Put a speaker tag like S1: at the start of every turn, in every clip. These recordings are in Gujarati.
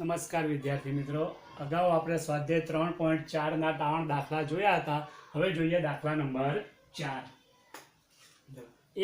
S1: નમસ્કાર વિદ્યાર્થી મિત્રો. અગાઉ આપણે સ્વાધ્યાય ત્રણ પોઈન્ટ ચારના ત્રણ દાખલા જોયા હતા. હવે જોઈએ દાખલા નંબર ચાર.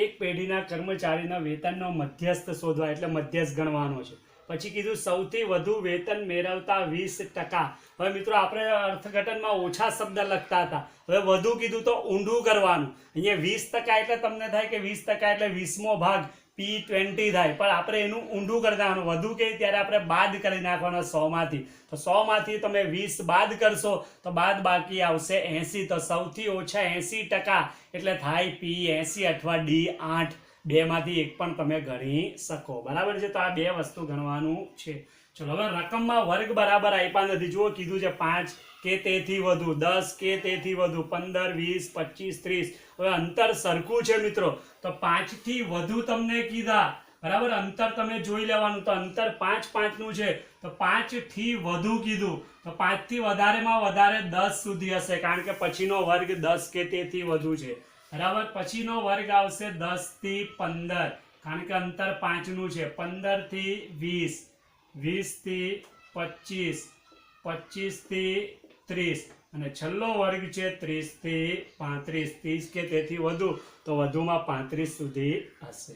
S1: એક પેઢીના કર્મચારીના વેતનનો મધ્યસ્થ શોધવા એટલે મધ્યસ્થ ગણવાનો છે. પછી કીધું, સૌથી વધુ વેતન મેળવતા વીસ ટકા. હવે મિત્રો, આપણે અર્થઘટનમાં ઓછા શબ્દ લખતા હતા. હવે વધુ કીધું તો ઊંડું કરવાનું. અહીંયા વીસ ટકા એટલે તમને થાય કે વીસ ટકા એટલે વીસમો ભાગ. પી ટ્વેન્ટી થાય. પણ આપણે એનું ઊંડું કરી નાખવાનું. વધુ કે ત્યારે આપણે બાદ કરી નાખવાના સોમાંથી. તો સોમાંથી તમે વીસ બાદ કરશો, તો બાદ બાકી આવશે એંસી. તો સૌથી ઓછા એંસી ટકા. એટલે થાય પી એંસી અથવા ડી આઠ. બેમાંથી એક પણ તમે ગણી શકો. બરાબર છે? તો આ બે વસ્તુ ગણવાનું છે. ચલો હવે રકમમાં વર્ગ બરાબર આપ્યા નથી. જુઓ, કીધું છે પાંચ કે તેથી વધુ, દસ કે તેથી વધુ, પંદર, વીસ, પચીસ, ત્રીસ. હવે અંતર સરખું છે મિત્રો. તો પાંચથી વધુ તમને કીધા. બરાબર? અંતર તમે જોઈ લેવાનું. તો અંતર પાંચ પાંચનું છે. તો પાંચથી વધુ કીધું. તો પાંચથી વધારેમાં વધારે દસ સુધી હશે. કારણ કે પછીનો વર્ગ દસ કે તેથી વધુ છે. બરાબર? પછીનો વર્ગ આવશે દસથી પંદર. કારણ કે અંતર પાંચનું છે. પંદરથી વીસ. વીસથી પચીસ પચીસથી ત્રીસ અને છેલ્લો વર્ગ છે ત્રીસથી પાંત્રીસ, ત્રીસ કે તેથી વધુ, તો વધુમાં પાંત્રીસ સુધી હશે.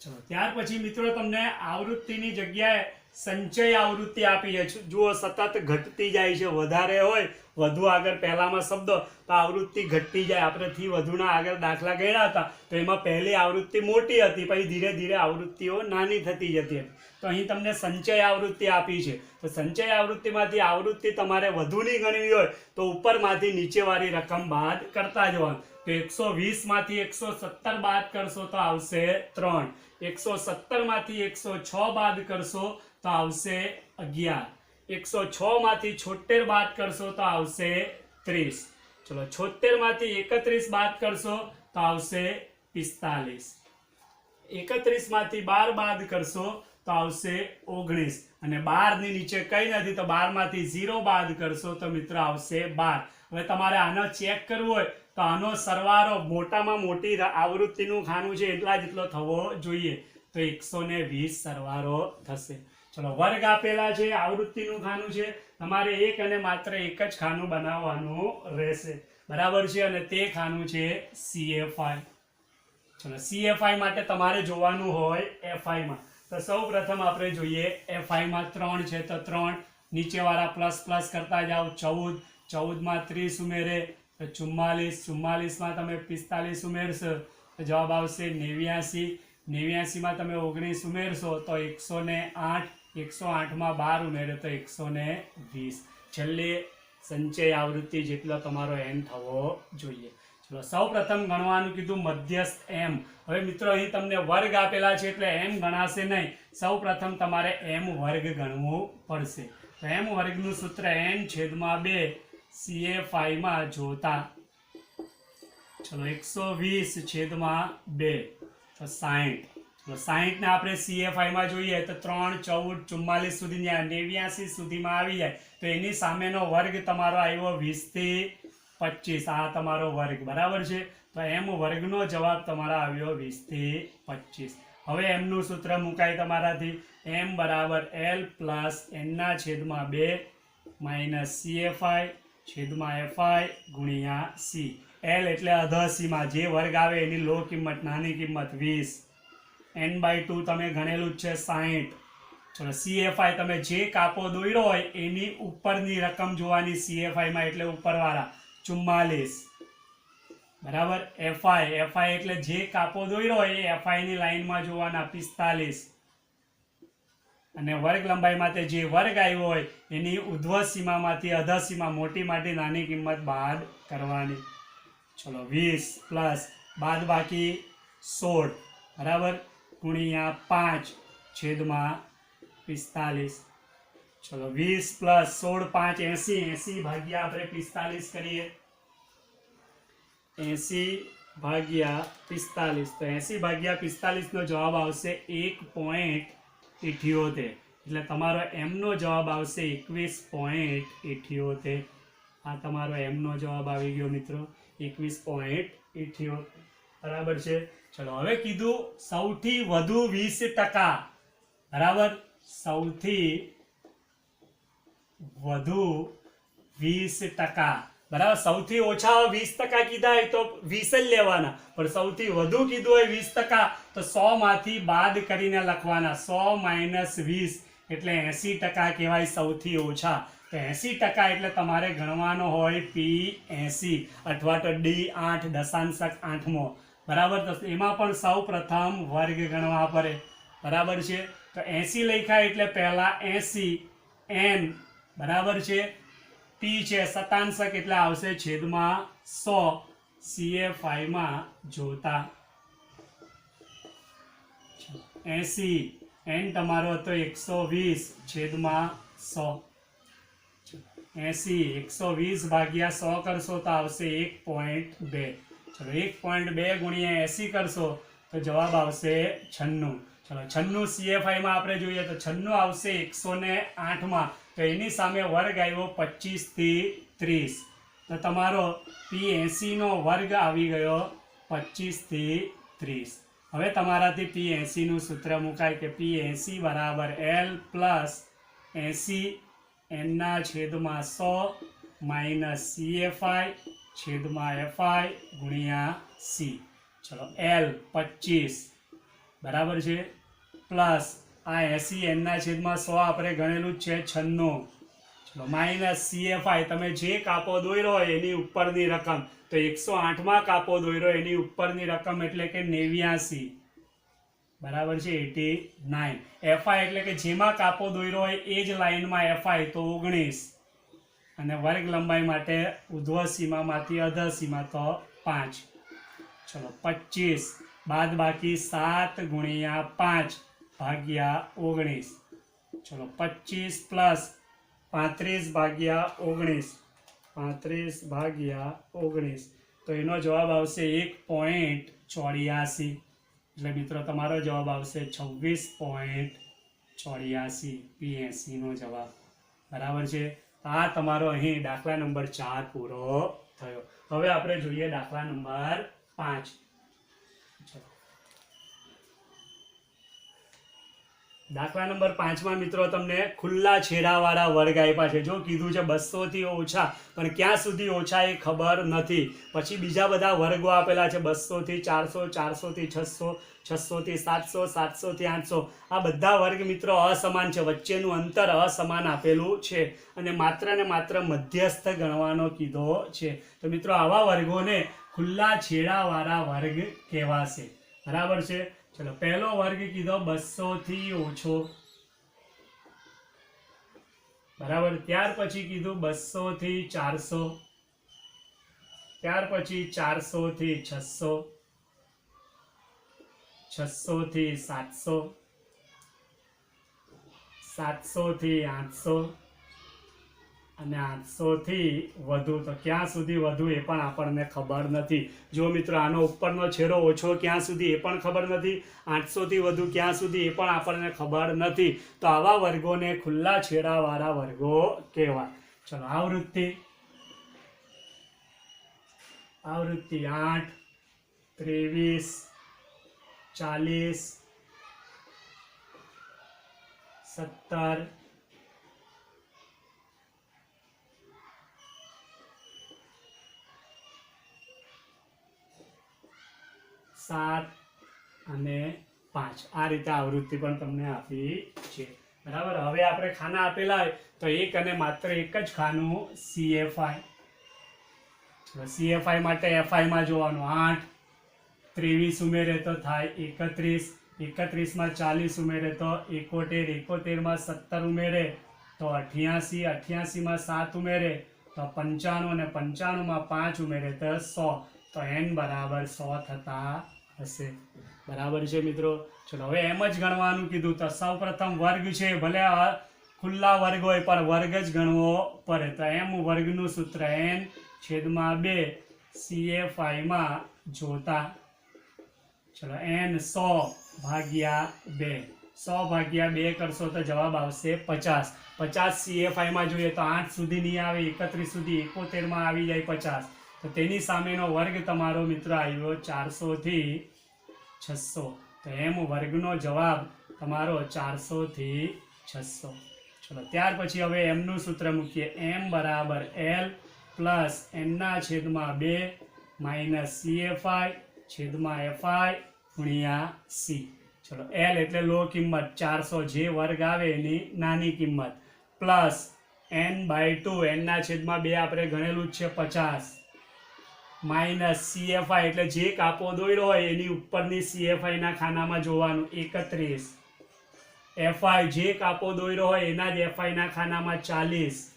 S1: ચલો, ત્યાર પછી મિત્રો તમને આવૃત્તિની જગ્યાએ સંચય આવૃત્તિ આપી છે. જુઓ, સતત ઘટતી જાય છે. વધારે હોય, વધુ આગળ પહેલામાં શબ્દો, તો આવૃત્તિ ઘટતી જાય. આપણે થી વધુના આગળ દાખલા ગયા હતા, તો એમાં પહેલી આવૃત્તિ મોટી હતી, પછી ધીરે ધીરે આવૃત્તિઓ નાની થતી જતી હતી. તો અહીં તમને સંચય આવૃત્તિ આપી છે. તો સંચય આવૃત્તિમાંથી આવૃત્તિ તમારે વધુની ગણવી હોય, તો ઉપરમાંથી નીચેવાળી રકમ બાદ કરતા જવાનું. તો એકસો વીસમાંથી એકસો સત્તર બાદ કરશો તો આવશે ત્રણ. એકસો સત્તરમાંથી એકસો છ બાદ કરશો તો આવશે અગિયાર. એકસો છ માંથી છોતેર બાદ કરશો તો આવશે ત્રીસ. ચલો છોતેરમાંથી એકત્રીસ બાદ કરશો તો આવશે પિસ્તાલીસ. એકત્રીસમાંથી બાર બાદ કરશો તો આવશે ઓગણીસ. અને બારની નીચે કઈ નથી તો બારમાંથી ઝીરો બાદ કરશો તો મિત્ર આવશે બાર. હવે તમારે આનો ચેક કરવું હોય તો આનો સરવારો મોટામાં મોટી આવૃત્તિનું ખાનું છે, એટલા જેટલો થવો જોઈએ. તો એકસો વીસ સરવારો થશે. ચલો, વર્ગ આપેલા છે, આવૃત્તિનું ખાનું છે. તમારે એક અને માત્ર એક જ ખાનું બનાવવાનું રહેશે. બરાબર છે? અને તે ખાનું છે સીએફઆઈ ચલો સીએફઆઈ માટે તમારે જોવાનું હોય એફઆઈમાં તો સૌ પ્રથમ આપણે જોઈએ એફઆઈ માં ત્રણ છે, તો ત્રણ. નીચેવાળા પ્લસ પ્લસ કરતા જાઓ, ચૌદ. ચૌદમાં ત્રીસ ઉમેરે, તો ચુમ્માલીસ. ચુમ્માલીસમાં તમે પિસ્તાલીસ ઉમેરશો, તો જવાબ આવશે નેવ્યાસી. નેવ્યાસીમાં તમે ઓગણીસ ઉમેરશો, તો એકસો ને આઠ. એકસો આઠમાં બાર ઉમેરે તો એકસો ને વીસ. છેલ્લે સંચય આવૃત્તિ જેટલો તમારો એમ થવો જોઈએ. ચલો સૌ પ્રથમ ગણવાનું કીધું મધ્યસ્થ એમ હવે મિત્રો, અહીં તમને વર્ગ આપેલા છે એટલે એમ ગણાશે નહીં. સૌ પ્રથમ તમારે એમ વર્ગ ગણવું પડશે. તો એમ વર્ગનું સૂત્ર એન છેદમાં બે સીએફઆઈમાં જોતા. ચલો, એકસો વીસ છેદમાં બે. તો સાહીઠ તો સાહીઠને આપણે સીએફઆઈમાં જોઈએ તો ત્રણ, ચૌદ, ચુમ્માલીસ સુધી નેવ્યાસી સુધીમાં આવી જાય. તો એની સામેનો વર્ગ તમારો આવ્યો વીસથી પચીસ. આ તમારો વર્ગ, બરાબર છે? તો એમ વર્ગનો જવાબ તમારો આવ્યો વીસથી પચીસ. હવે એમનું સૂત્ર મુકાય તમારાથી. એમ બરાબર એલ પ્લસ એનના છેદમાં બે માઇનસ સીએફઆઈ છેદમાં એફઆઈ ગુણ્યા સી. એલ એટલે અધસીમાં. જે વર્ગ આવે એની લો કિંમત, નાની કિંમત વીસ. એન બાય ટુ તમે ગણેલું જ છે સાહીઠ. ચલો સીએફઆઈ તમે જે કાપો દોર્યો હોય, એની ઉપરની રકમ જોવાની સીએફઆઈમાં એટલે ઉપરવાળા. ચુમ્માલીસ. બરાબર? એફઆઈ એફઆઈ એટલે જે કાપો દોર્યો હોય, એ એફઆઈની લાઇનમાં જોવાના પિસ્તાલીસ. અને વર્ગ લંબાઈમાં તે જે વર્ગ આવ્યો હોય, એની ઉધ્વ સીમામાંથી અધ સીમા, મોટી માટે, નાની કિંમત બાદ કરવાની. ચલો વીસ પ્લસ બાદ બાકી સોળ. બરાબર? ગુણ્યા પાંચ છેદમાં પિસ્તાલીસ. ચલો વીસ પ્લસ સોળ પાંચ એસી. એસી ભાગ્યા આપણે પિસ્તાલીસ કરીએ. એસી ભાગ્યા પિસ્તાલીસ. તો એસી ભાગ્યા પિસ્તાલીસનો જવાબ આવશે એક પોઈન્ટ ઇઠ્યોતેર. એટલે તમારો એમનો જવાબ આવશે એકવીસ પોઈન્ટ ઇઠ્યોતેર. આ તમારો એમનો જવાબ આવી ગયો મિત્રો. એકવીસ પોઈન્ટ ઇઠ્યોતેર. બરાબર છે? ચલો, હવે કીધું સૌથી વધુ વીસ ટકા. બરાબર? સૌથી વધુ વીસ ટકા. બરાબર? સૌથી ઓછા વીસ ટકા કીધા હોય તો વીસ જ લેવાના. પણ સૌથી વધુ કીધું હોય વીસ ટકા, તો સો માંથી બાદ કરીને લખવાના. સો માઇનસ વીસ એટલે એસી ટકા કહેવાય સૌથી ઓછા. તો એસી ટકા એટલે તમારે ગણવાનો હોય પી એસી, અથવા તો ડી આઠ દશાંશક આઠમો બરાબર? તો એમાં પણ સૌ પ્રથમ વર્ગ ગણવા પડે. બરાબર છે? તો એસી લખ્યા એટલે પહેલાં એસી, એન, બરાબર છે? પી છે સતાંશક એટલે આવશે છેદમાં સો. સીએ ફાઈવમાં જોતા. એસી, એન તમારો હતો એકસો વીસ છેદમાં સો. એસી એકસો વીસ ભાગ્યા સો કરશો તો આવશે એક પોઈન્ટ બે. ચલો, એક પોઈન્ટ બે ગુણ્યા એસી કરશો તો જવાબ આવશે છન્નું. ચલો, છન્નું સીએફઆઈમાં આપણે જોઈએ તો છન્નું આવશે એકસો ને આઠમાં. તો એની સામે વર્ગ આવ્યો પચીસથી ત્રીસ. તો તમારો પી એંસીનો વર્ગ આવી ગયો પચીસથી ત્રીસ. હવે તમારાથી પી એંસીનું સૂત્ર મુકાય કે પી એંસી બરાબર એલ પ્લસ એંસી એનના છેદમાં સો માઇનસ સીએફઆઈ છેદમાં એફઆઈ ગુણ્યા સી ચલો એલ પચીસ. બરાબર છે? પ્લસ આ એસી એનના છેદમાં સો આપણે ગણેલું જ છે છન્નું. ચલો, માઇનસ સીએફઆઈ તમે જે કાપો દોર્યો હોય એની ઉપરની રકમ. તો એકસો આઠમાં કાપો દોર્યો એની ઉપરની રકમ એટલે કે નેવ્યાસી. બરાબર છે? Eighty nine. એફઆઈ એટલે કે જેમાં કાપો દોર્યો હોય એ જ લાઈનમાં એફઆઈ તો ઓગણીસ. અને વર્ગ લંબાઈ માટે ઉધ્વ સીમામાંથી અધર સીમા તો પાંચ. ચલો પચીસ બાદ બાકી સાત ગુણ્યા પાંચ ભાગ્યા ઓગણીસ. ચલો પચીસ પ્લસ પાંત્રીસ ભાગ્યા ઓગણીસ. પાંત્રીસ ભાગ્યા ઓગણીસ. તો એનો જવાબ આવશે એક પોઈન્ટ ચોર્યાસી. એટલે મિત્રો, તમારો જવાબ આવશે છવ્વીસ પોઈન્ટ ચોર્યાસી. પીએસસીનો જવાબ. બરાબર છે? આ તમારો અહીં દાખલા નંબર ચાર પૂરો થયો. હવે આપણે જોઈએ દાખલા નંબર પાંચ. દાખલા નંબર પાંચમાં મિત્રો તમને ખુલ્લા છેડાવાળા વર્ગ આપ્યા છે. જો કીધું છે બસોથી ઓછા, પણ ક્યાં સુધી ઓછા એ ખબર નથી. પછી બીજા બધા વર્ગો આપેલા છે બસોથી ચારસો, ચારસોથી છસો, છસોથી સાતસો, સાતસોથી આઠસો. આ બધા વર્ગ મિત્રો અસમાન છે. વચ્ચેનું અંતર અસમાન આપેલું છે અને માત્ર ને માત્ર મધ્યસ્થ ગણવાનો કીધો છે. તો મિત્રો આવા વર્ગોને ખુલ્લા છેડાવાળા વર્ગ કહેવાશે. બરાબર છે? ચલો, પહેલો વર્ગ કીધો બસો થી ઓછો. બરાબર? ત્યાર પછી કીધું બસો થી ચારસો. ત્યાર પછી ચારસો થી છસો. છસો થી સાતસો. સાતસો થી આઠસો. અને આઠસોથી વધુ તો ક્યાં સુધી વધુ એ પણ આપણને ખબર નથી. જો મિત્રો આનો ઉપરનો છેડો ઓછો ક્યાં સુધી એ પણ ખબર નથી, આઠસોથી વધુ ક્યાં સુધી એ પણ આપણને ખબર નથી. તો આવા વર્ગોને ખુલ્લા છેડાવાળા વર્ગો કહેવાય. ચલો, આવૃત્તિ. આવૃત્તિ આઠ, ત્રેવીસ, ચાલીસ, સત્તર સાત અને પાંચ. આ રીતે આવૃત્તિ પણ તમને આપી છે. બરાબર? હવે આપણે ખાના આપેલા હોય તો એક અને માત્ર એક જ ખાનું સીએફઆઈ સીએફઆઈ માટે એફઆઈમાં જોવાનું. આઠ, ત્રેવીસ ઉમેરે તો થાય એકત્રીસ. એકત્રીસમાં ચાલીસ ઉમેરે તો એકોતેર. એકોતેરમાં સત્તર ઉમેરે તો અઠ્યાસી. અઠ્યાસીમાં સાત ઉમેરે તો પંચાણું. અને પંચાણુંમાં પાંચ ઉમેરે તો સો. તો એન બરાબર સો થતા હશે. બરાબર છે મિત્રો? ચલો, હવે એમ જ ગણવાનું કીધું. તો સૌ પ્રથમ વર્ગ છે, ભલે ખુલ્લા વર્ગ હોય, પણ વર્ગ જ ગણવો પડે. તો એમ વર્ગનું સૂત્ર એન છેદમાં બે સીએફઆઈમાં જોતા. ચલો એન સો ભાગ્યા બે. સો ભાગ્યા બે કરશો તો જવાબ આવશે પચાસ. પચાસ સીએફઆઈમાં જોઈએ તો આઠ સુધી નહીં આવે, એકત્રીસ સુધી એકોતેરમાં આવી જાય પચાસ. તો તેની સામેનો વર્ગ તમારો મિત્ર આવ્યો ચારસોથી છસો. તો એમ વર્ગનો જવાબ તમારો ચારસોથી છસો. ચલો, ત્યાર પછી હવે એમનું સૂત્ર મૂકીએ. એમ બરાબર એલ પ્લસ એમના છેદમાં બે માઇનસ સીએફઆઈ છેદમાં એફઆઈ ગુણ્યા સી. ચલો, એલ એટલે લો કિંમત. ચારસો જે વર્ગ આવે એની નાની કિંમત. Plus N by two. એનના છેદમાં બે આપણે ગણેલું જ છે પચાસ. માઇનસ સીએફઆઈ એટલે જે કાપો દોર્યો હોય એની ઉપરની CFI ના ખાનામાં જોવાનું, એકત્રીસ. એફઆઈ જે કાપો દોર્યો હોય એના જ એફઆઈ ના ખાનામાં ચાલીસ.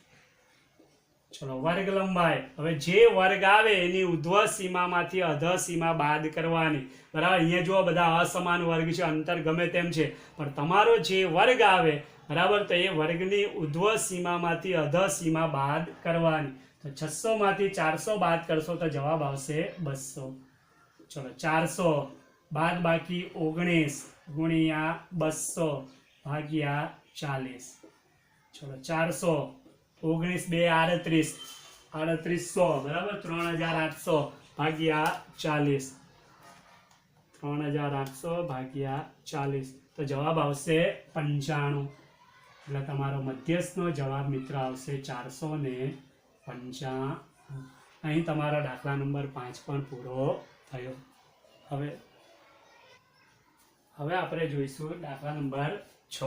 S1: ચલો, વર્ગ લંબાઈ. હવે જે વર્ગ આવે એની ઉધ્વ સીમામાંથી અધ સીમા બાદ કરવાની. બરાબર? અહીંયા જો બધા અસમાન વર્ગ છે, અંતર ગમે તેમ છે. પણ તમારો જે વર્ગ આવે, બરાબર? તો એ વર્ગની ઉધ્વ સીમામાંથી અધ સીમા બાદ કરવાની. તો છસો માંથી ચારસો બાદ કરશો તો જવાબ આવશે બસો. ચલો, ચારસો બાદ બાકી ઓગણીસ ગુણ્યા બસો ભાગ્યા ચાલીસ. ચલો, ચારસો ઓગણીસ બે આડત્રીસ. આડત્રીસો, બરાબર? ત્રણ હજાર આઠસો ભાગ્યા ચાલીસ. ત્રણ હજાર આઠસો ભાગ્યા ચાલીસ. તો જવાબ આવશે પંચાણું. એટલે તમારો મધ્યસ્થનો જવાબ મિત્ર આવશે ચારસો ને પંચાણું અહીં તમારો દાખલા નંબર પાંચ પણ પૂરો થયો. હવે હવે આપણે જોઈશું દાખલા નંબર છ.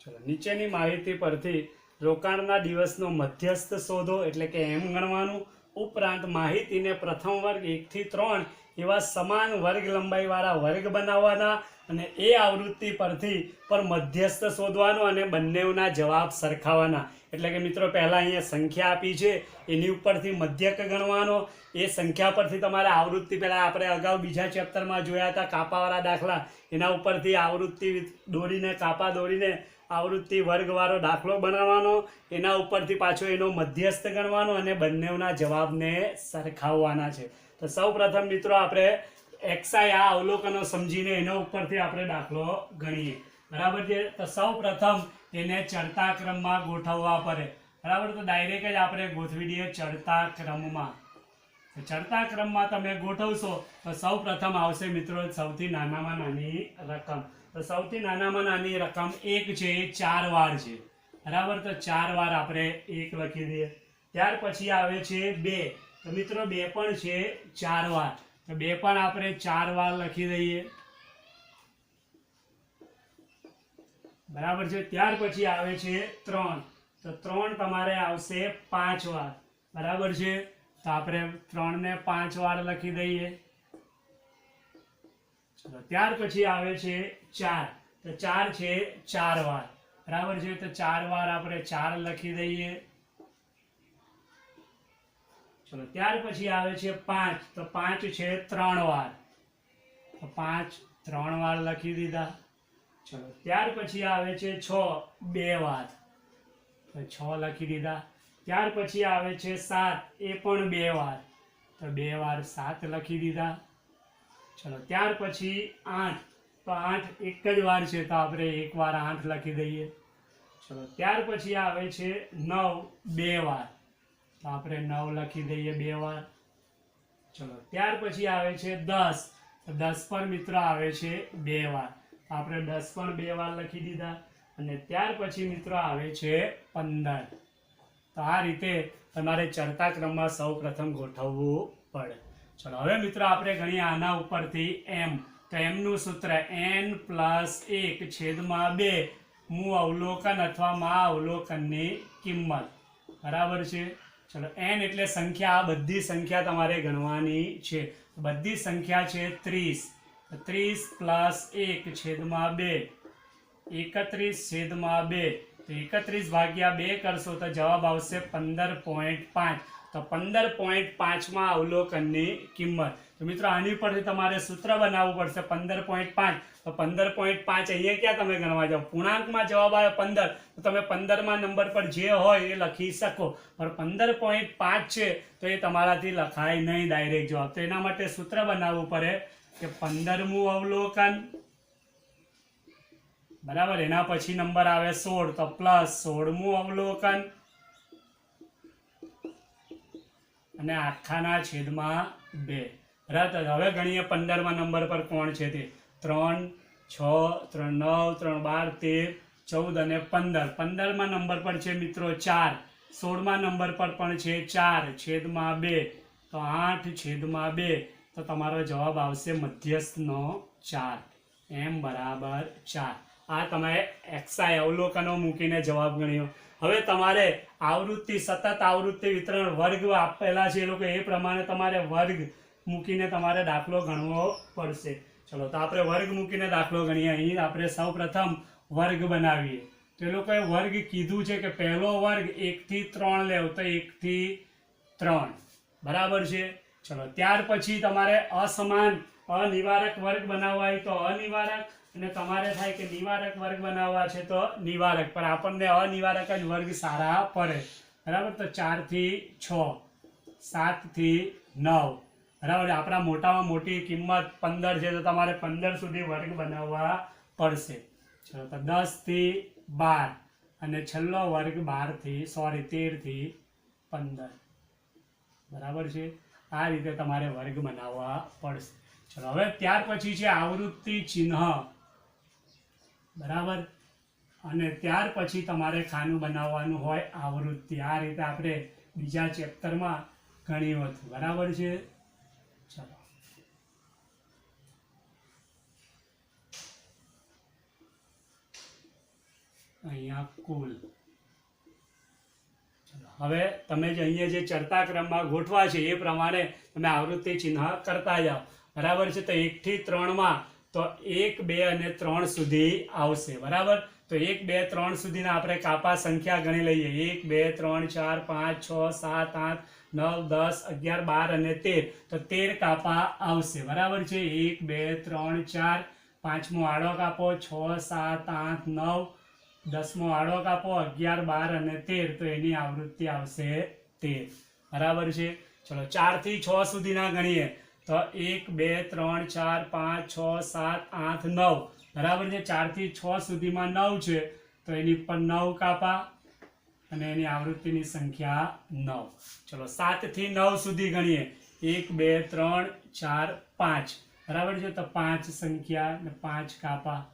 S1: ચલો, નીચેની માહિતી પરથી રોકાણના દિવસનો મધ્યસ્થ શોધો એટલે કે એમ ગણવાનું. ઉપરાંત માહિતીને પ્રથમ વર્ગ એકથી ત્રણ એવા સમાન વર્ગ લંબાઈવાળા વર્ગ બનાવવાના અને એ આવૃત્તિ પરથી પર મધ્યસ્થ શોધવાનો અને બંનેના જવાબ સરખાવવાના એટલે કે મિત્રો, પહેલાં અહીંયા સંખ્યા આપી છે, એની ઉપરથી મધ્યક ગણવાનો. એ સંખ્યા પરથી તમારે આવૃત્તિ પહેલાં આપણે અગાઉ બીજા ચેપ્ટરમાં જોયા હતા, કાપાવાળા દાખલા. એના ઉપરથી આવૃત્તિ દોરીને, કાપા દોરીને આવૃત્તિ વર્ગવાળો દાખલો બનાવવાનો. એના ઉપરથી પાછો એનો મધ્યસ્થ ગણવાનો અને બંનેના જવાબને સરખાવવાના છે. તો સૌ મિત્રો, આપણે એક્સાઈ આ અવલોકનો સમજીને એના ઉપરથી આપણે દાખલો ગણીએ. બરાબર છે? તો સૌ પ્રથમ એને ચડતા ક્રમમાં ગોઠવવા પડે. બરાબર? તો ડાયરેક્ટ જ આપણે ગોઠવી દઈએ ચડતા ક્રમમાં ચડતા ક્રમમાં તમે ગોઠવશો, તો સૌ પ્રથમ આવશે મિત્રો સૌથી નાનામાં નાની રકમ. તો સૌથી નાનામાં નાની રકમ એક છે, એ ચાર વાર છે. બરાબર? તો ચાર વાર આપણે એક લખી દઈએ. ત્યાર પછી આવે છે બે. તો મિત્રો બે પણ છે, ચાર વાર. તો બે પણ આપણે ચાર વાર લખી દઈએ. બરાબર છે? ત્યાર પછી આવે છે ત્રણ. તો ત્રણ તમારે આવશે પાંચ વાર. બરાબર છે? તો આપણે ત્રણ ને પાંચ વાર લખી દઈએ. ચલો, ત્યાર પછી આવે છે ચાર. તો ચાર છે ચાર વાર. બરાબર છે? તો ચાર વાર આપણે ચાર લખી દઈએ. ચલો ત્યાર પછી આવે છે પાંચ. તો પાંચ છે ત્રણ વાર. પાંચ, ત્રણ વાર લખી દીધા. ચલો, ત્યાર પછી આવે છે છ, બે વાર. તો છ લખી દીધા. ત્યાર પછી આવે છે સાત, એ પણ બે વાર. તો બે વાર સાત લખી દીધા. ચલો, ત્યાર પછી આઠ. તો આઠ એક જ વાર છે તો આપણે એક વાર આઠ લખી દઈએ. ચલો, ત્યાર પછી આવે છે નવ, બે વાર. તો આપણે નવ લખી દઈએ બે વાર. ચલો, ત્યાર પછી આવે છે દસ. દસ પણ મિત્રો આવે છે બે વાર. આપણે દસ પણ બે વાર લખી દીધા. અને ત્યાર પછી મિત્રો આવે છે પંદર. તો આ રીતે તમારે ચડતા ક્રમમાં સૌ પ્રથમ ગોઠવવું પડે. ચલો, હવે મિત્રો આપણે ગણીએ આના ઉપરથી એમ. તો એમનું સૂત્ર એન પ્લસ એક છેદમાં બે. મૂ અવલોકન અથવા મા અવલોકનની કિંમત. બરાબર છે? ચલો એન એટલે સંખ્યા બધી સંખ્યા તમારે ગણવાની છે. બધી સંખ્યા છે ત્રીસ. ત્રીસ પ્લસ એક છેદમાં બે. એકત્રીસ છેદમાં બે. તો એકત્રીસ ભાગ્યા બે કરશો તો જવાબ આવશે પંદર પોઈન્ટ પાંચ. તો પંદર પોઈન્ટ પાંચમાં અવલોકનની કિંમત. તો મિત્રો, આની પરથી તમારે સૂત્ર બનાવવું પડશે પંદર પોઈન્ટ પાંચ. તો પંદર પોઈન્ટ પાંચ અહીંયા ક્યાં તમે ગણવા જાઓ? પૂર્ણાંકમાં જવાબ આવે પંદર. તો તમે પંદરમાં નંબર પર જે હોય એ લખી શકો. પણ પંદર પોઈન્ટ પાંચ છે, તો એ તમારાથી લખાય નહીં ડાયરેક્ટ જવાબ. તો એના માટે સૂત્ર બનાવવું પડે કે પંદરમું અવલોકન. બરાબર, એના પછી નંબર આવે સોળ, તો પ્લસ સોળમું અવલોકન. અને આખાના છેદમાં બે. બરાબર હવે ગણીએ પંદરમા નંબર પર કોણ છે તે. ત્રણ, છ, ત્રણ, નવ, ત્રણ, બાર, તેર. ચૌદ અને પંદર. પંદરમાં નંબર પર છે મિત્રો ચાર. સોળમાં નંબર પર પણ છે ચાર. છેદમાં બે. તો આઠ છેદમાં બે. તો તમારો જવાબ આવશે મધ્યસ્થનો ચાર. એમ બરાબર ચાર. આ તમે એક્સા અવલોકનો મૂકીને જવાબ ગણ્યો. હવે તમારે આવૃત્તિ, સતત આવૃત્તિ વિતરણ વર્ગ આપેલા છે એ લોકો એ પ્રમાણે તમારે વર્ગ મૂકીને તમારે દાખલો ગણવો પડશે. ચલો, તો આપણે વર્ગ મૂકીને દાખલો ગણીએ. અહીં આપણે સૌ પ્રથમ વર્ગ બનાવીએ. તો એ લોકોએ વર્ગ કીધું છે કે પહેલો વર્ગ એકથી ત્રણ લેવ તો એકથી ત્રણ. બરાબર છે? ચલો, ત્યાર પછી તમારે અસમાન, અનિવારક વર્ગ બનાવવા હોય તો અનિવારક અને તમારે થાય કે નિવારક વર્ગ બનાવવા છે તો નિવારક. પણ આપણને અનિવારક જ વર્ગ સારા પડે. બરાબર? તો ચારથી છ, સાતથી નવ. બરાબર? આપણા મોટામાં મોટી કિંમત પંદર છે, તો તમારે પંદર સુધી વર્ગ બનાવવા પડશે. ચલો તો દસથી બાર અને છેલ્લો વર્ગ બારથી સોરી તેરથી પંદર. બરાબર છે? આ રીતે તમારે વર્ગ બનાવવા પડશે. ચલો, હવે ત્યાર પછી છે આવૃત્તિ ચિહ્ન. બરાબર? અને ત્યાર પછી તમારે ખાનું બનાવવાનું હોય આવૃત્તિ. આ રીતે આપણે બીજા ચેપ્ટરમાં ગણ્યું હતું. બરાબર છે ચલો અહીંયા કુલ. હવે તમે જે અહીંયા જે ચડતા ક્રમમાં ગોઠવા છે એ પ્રમાણે તમે આવૃત્તિ ચિહ્ન કરતા જાઓ. બરાબર છે? તો એકથી ત્રણમાં તો એક, બે અને ત્રણ સુધી આવશે. બરાબર? તો એક, બે, ત્રણ સુધીના આપણે કાપા સંખ્યા ગણી લઈએ. એક, બે, ત્રણ, ચાર, પાંચ, છ, સાત, આઠ, નવ, દસ, અગિયાર, બાર અને તેર. તો તેર કાપા આવશે. બરાબર છે? એક, બે, ત્રણ, ચાર. પાંચમો આડો કાપો. છ, સાત, આઠ, નવ. દસમો આડો કાપો, અગિયાર, બાર અને તેર, તો એની આવૃત્તિ આવશે તેર. બરાબર છે? ચલો, ચારથી છ સુધીના ગણીએ. તો એક, બે, ત્રણ, ચાર, પાંચ, છ, સાત, આઠ, નવ. બરાબર છે? ચારથી છ સુધીમાં નવ છે. તો એની પર નવ કાપા અને એની આવૃત્તિની સંખ્યા નવ. ચલો, સાતથી નવ સુધી ગણીએ. એક, બે, ત્રણ, ચાર, પાંચ. બરાબર છે? તો પાંચ સંખ્યા ને પાંચ કાપા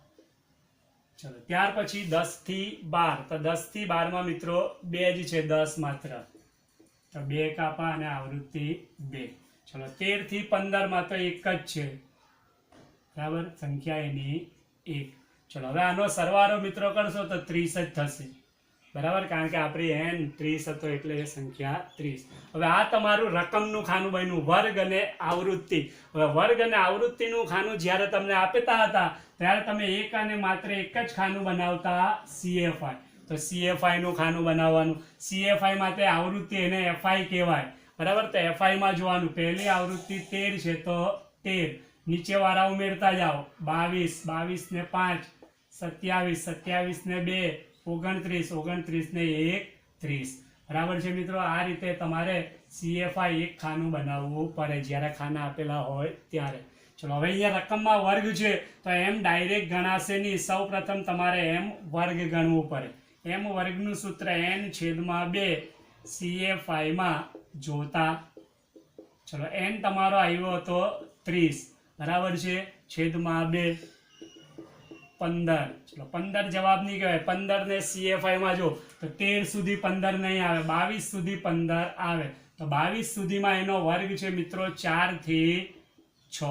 S1: ચલો, ત્યાર પછી દસથી બાર. તો દસથી બારમાં મિત્રો બે જ છે, દસ માત્ર. તો બે કાપા અને આવૃત્તિ બે. ચલો, તેરથી પંદરમાં તો એક જ છે. બરાબર? સંખ્યા એની એક. ચલો, હવે આનો સરવાળો મિત્રો કરશો તો ત્રીસ જ થશે. બરાબર? કારણ કે આપણી એન ત્રીસ હતો એટલે સંખ્યા ત્રીસ. હવે આ તમારું રકમનું ખાનું બન્યું વર્ગ અને આવૃત્તિ. હવે વર્ગ અને આવૃત્તિનું ખાનું જ્યારે તમને આપતા હતા ત્યારે તમે એક અને માત્ર એક જ ખાનું બનાવતા સીએફઆઈ તો સીએફઆઈ નું ખાનું બનાવવાનું. સીએફઆઈ માટે આવૃત્તિ એને એફઆઈ કહેવાય. બરાબર? તો એફઆઈમાં જોવાનું. પહેલી આવૃત્તિ તેર છે તો તેર. નીચેવાળા ઉમેરતા જાઓ. બાવીસ બાવીસ ને પાંચ, સત્યાવીસ સત્યાવીસ ને બે, ઓગણત્રીસ ઓગણત્રીસ ને એક, ત્રીસ. બરાબર છે મિત્રો? આ રીતે તમારે સીએફઆઈ એક ખાનું બનાવવું પડે. જ્યારે ખાના આપેલા હોય ત્યારે. ચલો, હવે અહીંયા રકમમાં વર્ગ છે, તો એમ ડાયરેક્ટ ગણાશે નહીં. સૌ પ્રથમ તમારે એમ વર્ગ ગણવું પડે. એમ વર્ગનું સૂત્ર એન છેદમાં બે સીએફઆઈમાં જોતા. ચલો એન તમારો આવ્યો હતો ત્રીસ. બરાબર છે? છેદમાં બે. પંદર. ચલો, પંદર જવાબ નહીં કહેવાય. પંદર ને CFI માં જો, તો તેર સુધી પંદર નહીં આવે. બાવીસ સુધી પંદર આવે. તો બાવીસ સુધીમાં એનો વર્ગ છે, મિત્રો ચારથી છ.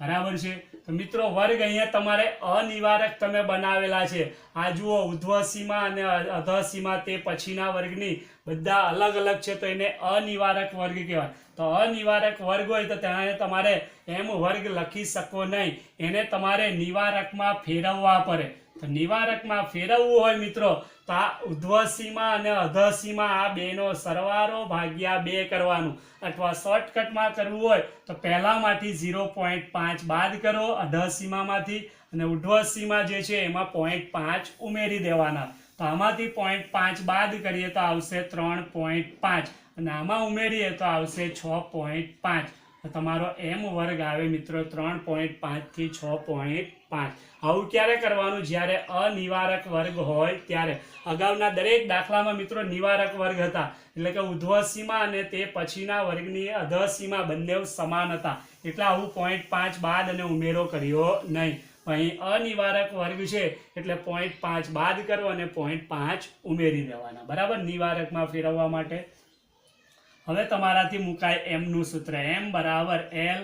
S1: બરાબર છે? તો મિત્રો, વર્ગ અહીંયા તમારે અનિવારક તમે બનાવેલા છે. આ જુઓ ઉધ્વ સીમા અને અધઃ સીમા તે પછીના વર્ગની બધા અલગ અલગ છે, તો એને અનિવારક વર્ગ કહેવાય. તો અનિવારક વર્ગ હોય તો તેને તમારે એમ વર્ગ લખી શકો નહીં. એને તમારે નિવારકમાં ફેરવવા પડે. તો નિવારકમાં ફેરવવું હોય મિત્રો, તો આ ઉધ્વસીમાં અને અધસીમાં આ બેનો સરવારો ભાગ્યા બે કરવાનું. અથવા શોર્ટકટમાં કરવું હોય, તો પહેલામાંથી ઝીરો પોઈન્ટ પાંચ બાદ કરો અધસીમામાંથી અને ઉધ્વસીમાં જે છે એમાં પોઈન્ટ પાંચ ઉમેરી દેવાના. તો આમાંથી પોઈન્ટ પાંચ બાદ કરીએ તો આવશે ત્રણ પોઈન્ટ પાંચ. અને આમાં ઉમેરીએ તો આવશે છ પોઈન્ટ પાંચ. તો તમારો એમ વર્ગ આવે મિત્રો ત્રણ પોઈન્ટ પાંચથી છ પોઈન્ટ પાંચ. આવું ક્યારે કરવાનું? જ્યારે અનિવારક વર્ગ હોય ત્યારે. અગાઉના દરેક દાખલામાં મિત્રો નિવારક વર્ગ હતા. એટલે કે ઉધ્વ સીમા અને તે પછીના વર્ગની અધ સીમા બંને સમાન હતા. એટલે આવું પોઈન્ટ પાંચ બાદ અને ઉમેરો કર્યો નહીં. અહીં અનિવારક વર્ગ છે. એટલે પોઈન્ટ પાંચ બાદ કરો અને પોઈન્ટ પાંચ ઉમેરી દેવાના. બરાબર? નિવારકમાં ફેરવવા માટે. હવે તમારાથી મુકાય એમનું સૂત્ર. એમ બરાબર એલ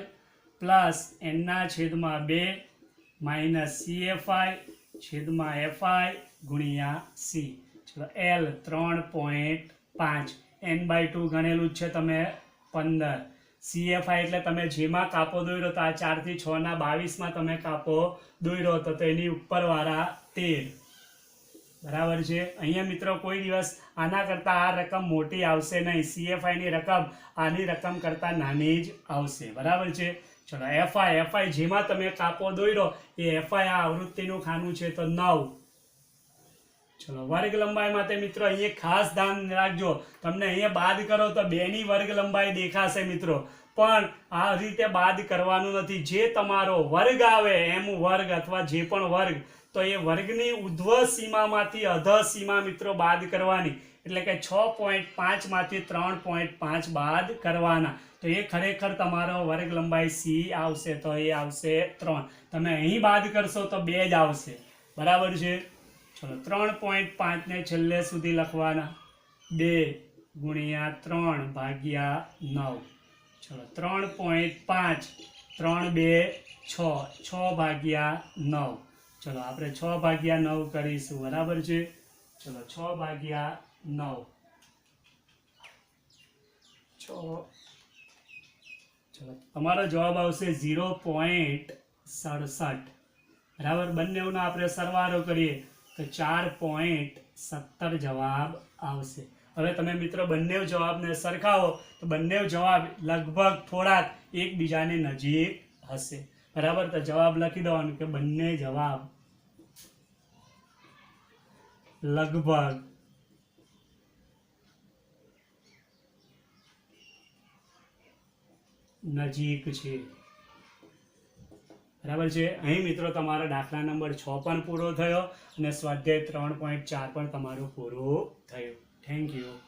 S1: પ્લસ એનના છેદમાં બે માઇનસ સી એફઆઈ છેદમાં એફઆઈ ગુણ્યા સી. ચલો, એલ ત્રણ પોઈન્ટ પાંચ. એન બાય ટુ ગણેલું જ છે તમે પંદર. સીએફઆઈ એટલે તમે જેમાં કાપો દોર્યો તો આ ચારથી છના બાવીસમાં તમે કાપો દોર્યો તો તેની ઉપરવાળા તેર. બરાબર છે. અહીંયા મિત્રો કોઈ દિવસ આના કરતાં આ રકમ મોટી આવશે નહીં. સીએફઆઈની રકમ આની રકમ કરતાં નાની જ આવશે. બરાબર છે? ચલો એફઆઈ એફઆઈ જેમાં તમે કાપો દોર્યો એ એફઆઈ આ આવૃત્તિનું ખાનું છે તો નવ. ચલો, વર્ગ લંબાઈ માટે મિત્રો અહીંયા ખાસ ધ્યાન રાખજો. તમને અહીંયા બાદ કરો તો બેની વર્ગ લંબાઈ દેખાશે મિત્રો. પણ આ રીતે બાદ કરવાનું નથી. જે તમારો વર્ગ આવે, એમ વર્ગ અથવા જે પણ વર્ગ, તો એ વર્ગની ઉધ્વ સીમામાંથી અધ સીમા મિત્રો બાદ કરવાની. એટલે કે છ પોઈન્ટ પાંચમાંથી ત્રણ પોઈન્ટ પાંચ બાદ કરવાના. તો એ ખરેખર તમારો વર્ગ લંબાઈ સી આવશે, તો એ આવશે ત્રણ. તમે અહીં બાદ કરશો તો બે જ આવશે. બરાબર છે? ચલો, ત્રણ પોઈન્ટ પાંચને છેલ્લે સુધી લખવાના. બે ગુણ્યા ત્રણ ભાગ્યા નવ. ચલો, ત્રણ પોઈન્ટ પાંચ, ત્રણ બે, છ છ ભાગ્યા નવ. ચલો, આપણે છ ભાગ્યા નવ કરીશું, બરાબર છે? ચલો, છ ભાગ્યા નવ. છ. ચલો, તમારો જવાબ આવશે ઝીરો પોઈન્ટ સડસઠ. બરાબર? બંનેઓનો આપણે સરવાળો કરીએ, તો ચાર પોઈન્ટ સત્તર જવાબ આવશે. હવે તમે મિત્રો બંને જવાબને સરખાવો, તો બંને જવાબ લગભગ થોડાક એકબીજાની નજીક હશે. બરાબર? તો જવાબ લખી દેવાનું કે બંને જવાબ લગભગ નજીક છે. બરાબર છે? અહીં મિત્રો તમારો દાખલા નંબર છ પણ પૂરો થયો અને સ્વાધ્યાય ત્રણ પોઈન્ટ ચાર પણ તમારું પૂરું થયું. Thank you.